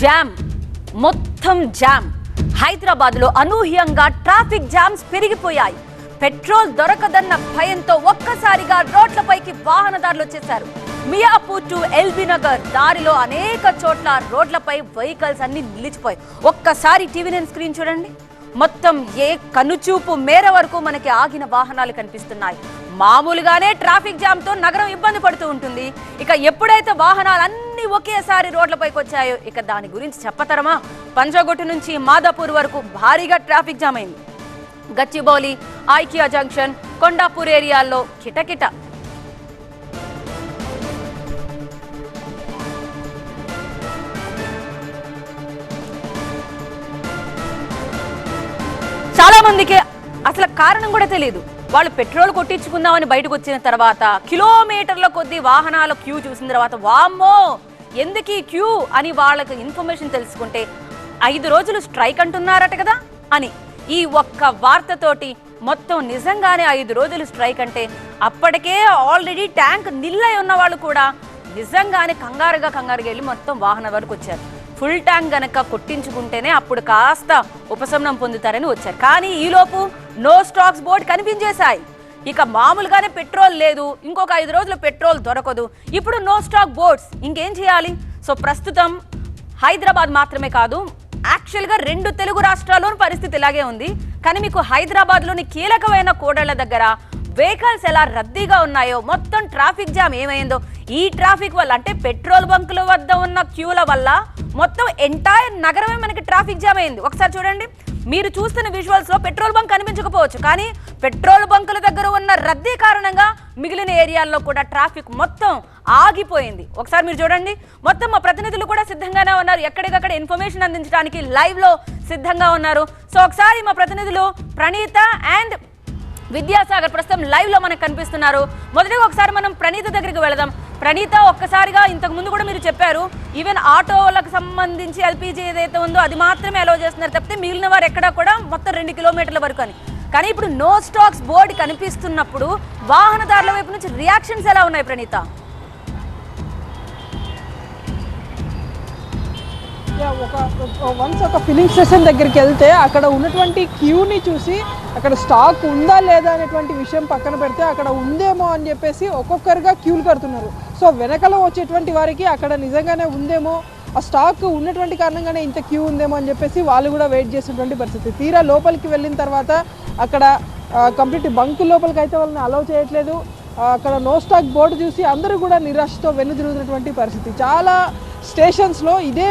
Jam. మొత్తం jam. హైదరాబాద్లో అనూహ్యంగా ట్రాఫిక్ జామ్స్ పెరిగిపోయాయి. పెట్రోల్ దొరకదన్న భయంతో ఒక్కసారిగా రోడ్లపైకి వాహనదారులు వచ్చేశారు. మియాపూర్ టు ఎల్బీ నగర్ దారిలో అనేక చోట్ల రోడ్లపై వెహికల్స్ అన్ని నిలిచిపోయాయి. ఒక్కసారి టీవీ నైన్ స్క్రీన్ చూడండి. మొత్తం ఏ కనుచూపు మేర వరకు మనకి ఆగిన వాహనాలు కనిపిస్తున్నాయి. మామూలుగానే ట్రాఫిక్ జామ్తో నగరం ఇబ్బంది పడుతూ ఉంటుంది. ఇక ఎప్పుడైతే వాహనాలన్నీ ఒకేసారి రోడ్లపైకి వచ్చాయో ఇక దాని గురించి చెప్పతరమా? పంజాగుట్టు నుంచి మాదాపూర్ వరకు భారీగా ట్రాఫిక్ జామ్ అయింది. గచ్చిబౌలి ఐకియా జంక్షన్ కొండాపూర్ ఏరియాల్లో కిటకిట. చాలా మందికి అసలు కారణం కూడా తెలియదు వాళ్ళు పెట్రోల్ కొట్టించుకుందామని బయటకు వచ్చిన తర్వాత కిలోమీటర్ల కొద్ది వాహనాల క్యూ చూసిన తర్వాత వామ్మో ఎందుకు ఈ క్యూ అని వాళ్ళకి ఇన్ఫర్మేషన్ తెలుసుకుంటే ఐదు రోజులు స్ట్రైక్ అంటున్నారట కదా అని. ఈ ఒక్క వార్తతోటి మొత్తం నిజంగానే ఐదు రోజులు స్ట్రైక్ అంటే అప్పటికే ఆల్రెడీ ట్యాంక్ నిల్లై ఉన్న వాళ్ళు కూడా నిజంగానే కంగారుగా కంగారుగా వెళ్ళి మొత్తం వాహనం వరకు వచ్చారు. ఫుల్ ట్యాంక్ గనక కొట్టించుకుంటేనే అప్పుడు కాస్త ఉపశమనం పొందుతారని వచ్చారు. కానీ ఈలోపు నో స్టాక్స్ బోర్డ్ కనిపించేశాయి. ఇక మామూలుగానే పెట్రోల్ లేదు. ఇంకొక ఐదు రోజులు పెట్రోల్ దొరకదు. ఇప్పుడు నో స్టాక్ బోర్డ్స్. ఇంకేం చేయాలి? సో ప్రస్తుతం హైదరాబాద్ మాత్రమే కాదు యాక్చువల్గా రెండు తెలుగు రాష్ట్రాల్లోని పరిస్థితి ఇలాగే ఉంది. కానీ మీకు హైదరాబాద్లోని కీలకమైన కోడళ్ళ దగ్గర వెహికల్స్ ఎలా రద్దీగా ఉన్నాయో మొత్తం ట్రాఫిక్ జామ్ ఏమైందో ఈ ట్రాఫిక్ వల్ల అంటే పెట్రోల్ బంకుల వద్ద ఉన్న క్యూల వల్ల మొత్తం ఎంటైర్ నగరమే మనకి ట్రాఫిక్ జామ్ అయింది. ఒకసారి చూడండి. మీరు చూస్తున్న విజువల్స్లో పెట్రోల్ బంక్ కనిపించకపోవచ్చు కానీ పెట్రోల్ బంకుల దగ్గర ఉన్న రద్దీ కారణంగా మిగిలిన ఏరియాల్లో కూడా ట్రాఫిక్ మొత్తం ఆగిపోయింది. ఒకసారి మీరు చూడండి. మొత్తం మా ప్రతినిధులు కూడా సిద్ధంగానే ఉన్నారు. ఎక్కడికక్కడ ఇన్ఫర్మేషన్ అందించడానికి లైవ్లో సిద్ధంగా ఉన్నారు. సో ఒకసారి మా ప్రతినిధులు ప్రణీత అండ్ విద్యాసాగర్ ప్రస్తుతం లైవ్లో మనకు కనిపిస్తున్నారు. మొదటిగా ఒకసారి మనం ప్రణీత దగ్గరికి వెళదాం. ప్రణీత ఒక్కసారిగా ఇంతకు ముందు కూడా మీరు చెప్పారు ఈవెన్ ఆటోలకు సంబంధించి ఎల్పిజి ఏదైతే ఉందో అది మాత్రమే అలౌ చేస్తున్నారు తప్పితే మిగిలిన వారు ఎక్కడా కూడా మొత్తం రెండు కిలోమీటర్ల వరకు అని. కానీ ఇప్పుడు నో స్టాక్స్ బోర్డు కనిపిస్తున్నప్పుడు వాహనదారుల వైపు నుంచి రియాక్షన్స్ ఎలా ఉన్నాయి ప్రణీత? ఒక వన్స్ ఒక ఫిలింగ్ స్టేషన్ దగ్గరికి వెళ్తే అక్కడ ఉన్నటువంటి క్యూని చూసి అక్కడ స్టాక్ ఉందా లేదా అనేటువంటి విషయం పక్కన పెడితే అక్కడ ఉందేమో అని చెప్పేసి ఒక్కొక్కరుగా క్యూలు కడుతున్నారు. సో వెనకలో వచ్చేటువంటి వారికి అక్కడ నిజంగానే ఉందేమో ఆ స్టాక్ ఉన్నటువంటి కారణంగానే ఇంత క్యూ ఉందేమో అని చెప్పేసి వాళ్ళు కూడా వెయిట్ చేసినటువంటి పరిస్థితి. తీరా లోపలికి వెళ్ళిన తర్వాత అక్కడ కంప్లీట్ బంక్ లోపలికి అయితే వాళ్ళని అలౌ చేయట్లేదు. అక్కడ నో స్టాక్ బోర్డు చూసి అందరూ కూడా నిరాశతో వెన్నుదిరుగుతున్నటువంటి పరిస్థితి. చాలా స్టేషన్స్లో ఇదే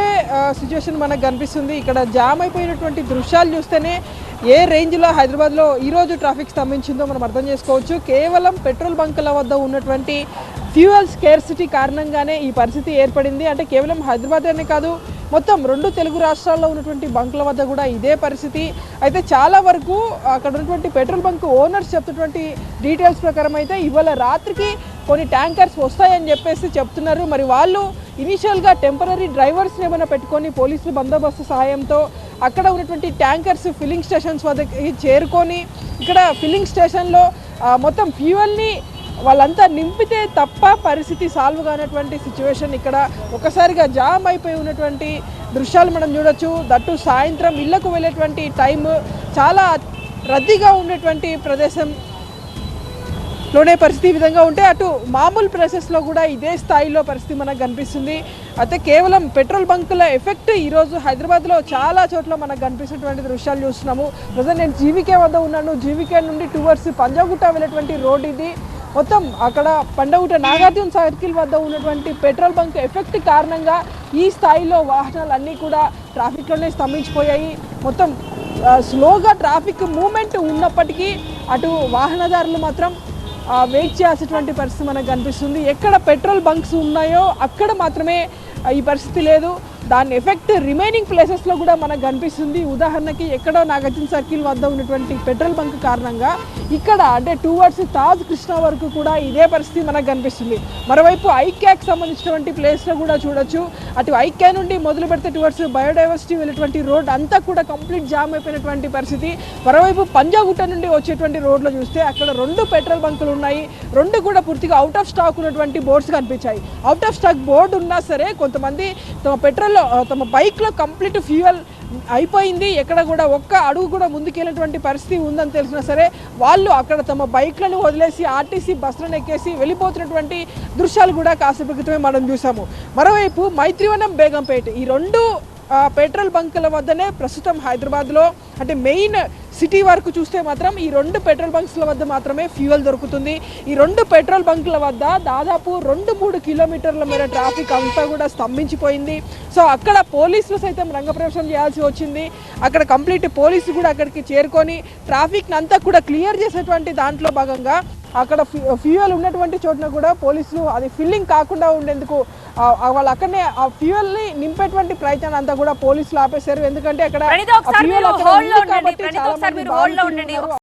సిచ్యువేషన్ మనకు కనిపిస్తుంది. ఇక్కడ జామ్ అయిపోయినటువంటి దృశ్యాలు చూస్తేనే ఏ రేంజ్లో హైదరాబాద్లో ఈరోజు ట్రాఫిక్ స్తంభించిందో మనం అర్థం చేసుకోవచ్చు. కేవలం పెట్రోల్ బంకుల వద్ద ఉన్నటువంటి ఫ్యూయల్ స్కేర్సిటీ కారణంగానే ఈ పరిస్థితి ఏర్పడింది. అంటే కేవలం హైదరాబాద్ అనే కాదు మొత్తం రెండు తెలుగు రాష్ట్రాల్లో ఉన్నటువంటి బంకుల వద్ద కూడా ఇదే పరిస్థితి. అయితే చాలా వరకు అక్కడ ఉన్నటువంటి పెట్రోల్ బంక్ ఓనర్స్ చెప్తున్నటువంటి డీటెయిల్స్ ప్రకారం అయితే ఇవాళ రాత్రికి కొన్ని ట్యాంకర్స్ వస్తాయని చెప్పేసి చెప్తున్నారు. మరి వాళ్ళు ఇనీషియల్గా టెంపరీ డ్రైవర్స్ని ఏమైనా పెట్టుకొని పోలీసులు బందోబస్తు సహాయంతో అక్కడ ఉన్నటువంటి ట్యాంకర్స్ ఫిల్లింగ్ స్టేషన్స్ వద్దకి చేరుకొని ఇక్కడ ఫిల్లింగ్ స్టేషన్లో మొత్తం ఫ్యూయల్ని వాళ్ళంతా నింపితే తప్ప పరిస్థితి సాల్వ్ కానటువంటి సిచ్యువేషన్ ఇక్కడ. ఒకసారిగా జామ్ అయిపోయి ఉన్నటువంటి దృశ్యాలు మనం చూడొచ్చు. దట్టు సాయంత్రం ఇళ్ళకు వెళ్ళేటువంటి టైం చాలా రద్దీగా ఉండేటువంటి ప్రదేశం. లోనే పరిస్థితి ఈ విధంగా ఉంటే అటు మామూలు ప్లేసెస్లో కూడా ఇదే స్థాయిలో పరిస్థితి మనకు కనిపిస్తుంది. అయితే కేవలం పెట్రోల్ బంకుల ఎఫెక్ట్ ఈరోజు హైదరాబాద్లో చాలా చోట్ల మనకు కనిపిస్తున్నటువంటి దృశ్యాలు చూస్తున్నాము. ప్రజెంట్ నేను జీవికే వద్ద ఉన్నాను. జీవికే నుండి టువర్డ్స్ పంజాగుట్ట వెళ్ళేటువంటి రోడ్ ఇది. మొత్తం అక్కడ పండగుట నాగార్జున సర్కిల్ వద్ద ఉన్నటువంటి పెట్రోల్ బంక్ ఎఫెక్ట్ కారణంగా ఈ స్థాయిలో వాహనాలు అన్నీ కూడా ట్రాఫిక్లోనే స్తంభించిపోయాయి. మొత్తం స్లోగా ట్రాఫిక్ మూమెంట్ ఉన్నప్పటికీ అటు వాహనదారులు మాత్రం వెయిట్ చేయాల్సినటువంటి పరిస్థితి మనకు కనిపిస్తుంది. ఎక్కడ పెట్రోల్ బంక్స్ ఉన్నాయో అక్కడ మాత్రమే ఈ పరిస్థితి లేదు. దాని ఎఫెక్ట్ రిమైనింగ్ ప్లేసెస్లో కూడా మనకు కనిపిస్తుంది. ఉదాహరణకి ఎక్కడో నాగార్జున సర్కిల్ వద్ద ఉన్నటువంటి పెట్రోల్ బంక్ కారణంగా ఇక్కడ అంటే టువర్డ్స్ తాజ్ కృష్ణ వరకు కూడా ఇదే పరిస్థితి మనకు కనిపిస్తుంది. మరోవైపు ఐక్యాకి సంబంధించినటువంటి ప్లేస్లో కూడా చూడొచ్చు. అటు ఐక్యా నుండి మొదలు పెడితే టువర్డ్స్ బయోడైవర్సిటీ వెళ్ళేటువంటి రోడ్ అంతా కూడా కంప్లీట్ జామ్ అయిపోయినటువంటి పరిస్థితి. మరోవైపు పంజాగుట్ట నుండి వచ్చేటువంటి రోడ్లో చూస్తే అక్కడ రెండు పెట్రోల్ బంకులు ఉన్నాయి. రెండు కూడా పూర్తిగా అవుట్ ఆఫ్ స్టాక్ ఉన్నటువంటి బోర్డ్స్ కనిపించాయి. అవుట్ ఆఫ్ స్టాక్ బోర్డు ఉన్నా సరే కొంతమంది తమ పెట్రోల్ కార్లో తమ బైక్లో కంప్లీట్ ఫ్యూయల్ అయిపోయింది. ఎక్కడ కూడా ఒక్క అడుగు కూడా ముందుకెళ్ళినటువంటి పరిస్థితి ఉందని తెలిసినా సరే వాళ్ళు అక్కడ తమ బైక్లను వదిలేసి ఆర్టీసీ బస్సులను ఎక్కేసి వెళ్ళిపోతున్నటువంటి దృశ్యాలు కూడా కాసేపు క్రితమే మనం చూసాము మరోవైపు మైత్రివనం బేగంపేట. ఈ రెండు పెట్రోల్ బంకుల వద్దనే ప్రస్తుతం హైదరాబాద్లో అంటే మెయిన్ సిటీ వరకు చూస్తే మాత్రం ఈ రెండు పెట్రోల్ బంక్స్ల వద్ద మాత్రమే ఫ్యూయల్ దొరుకుతుంది. ఈ రెండు పెట్రోల్ బంకుల వద్ద దాదాపు రెండు మూడు కిలోమీటర్ల మేర ట్రాఫిక్ అంతా కూడా స్తంభించిపోయింది. సో అక్కడ పోలీసులు సైతం రంగప్రవేశం చేయాల్సి వచ్చింది. అక్కడ కంప్లీట్ పోలీసులు కూడా అక్కడికి చేరుకొని ట్రాఫిక్ని అంతా కూడా క్లియర్ చేసేటువంటి దాంట్లో భాగంగా అక్కడ ఫ్యూ- ఫ్యూయల్ ఉన్నటువంటి చోటున కూడా పోలీసులు అది ఫిల్లింగ్ కాకుండా ఉండేందుకు వాళ్ళు అక్కడనే ఆ ఫ్యూయల్ని నింపేటువంటి ప్రయత్నాన్ని అంతా కూడా పోలీసులు ఆపేశారు. ఎందుకంటే అక్కడ